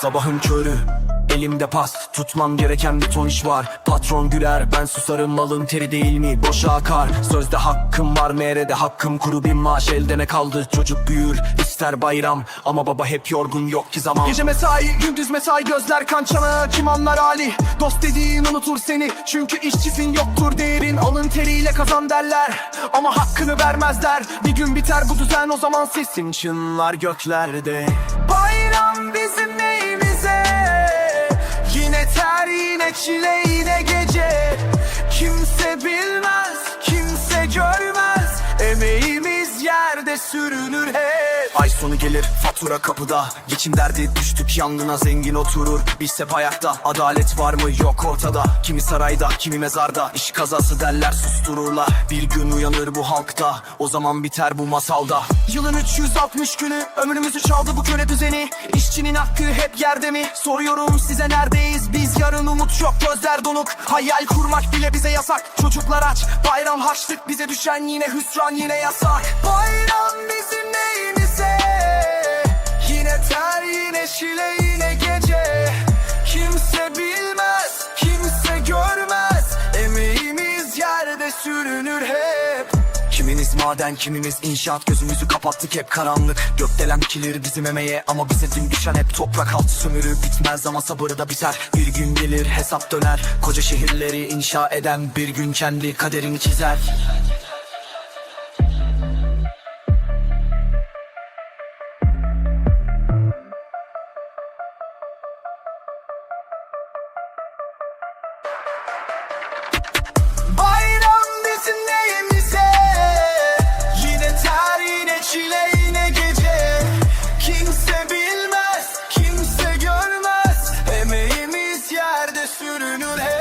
Sabahın körü Elimde pas. Tutmam gereken bir ton iş var. Patron güler ben susarım malın teri değil mi? Boşa akar. Sözde hakkım var meğrede hakkım kuru bir maaş. Elde ne kaldı? Çocuk büyür ister bayram. Ama baba hep yorgun yok ki zaman. Gece mesai gündüz mesai gözler kan çanağı. Kim anlar hali Dost dediğin unutur seni. Çünkü işçisin yoktur değerin. Alın teriyle kazan derler. Ama hakkını vermezler. Bir gün biter bu düzen o zaman sesin çınlar göklerde. Bayram bizim neyimize Yine ter yine çile yine gece. Kimse bilmez kimse görmez. Emeğimiz yerde sürünür hep. Ay sonu gelir fatura kapıda. Geçim derdi düştük yangına zengin oturur. Biz hep ayakta adalet var mı? Yok ortada. Kimi sarayda kimi mezarda. İş kazası derler sustururlar. Bir gün uyanır bu halkta. O zaman biter bu masalda. Yılın 360 günü ömrümüzü çaldı bu köle düzeni. İşçinin hakkı hep yerde mi? Soruyorum size neredeyiz umut yok gözler donuk. Hayal kurmak bile bize yasak. Çocuklar aç bayram harçlık bize düşen yine hüsran yine yasak. Bayram bizim neyimize? Yine ter yine şile yine gece. Kimse bilmez kimse görmez. Emeğimiz yerde sürünür hep Kiminiz maden kimimiz inşaat. Gözümüzü kapattık hep karanlık. Gökdelen dikilir bizim emeğe ama bize dün düşen hep toprak altı sömürü. Bitmez ama sabırı da biter. Bir gün gelir hesap döner. Koca şehirleri inşa eden bir gün kendi kaderini çizer sürünür hep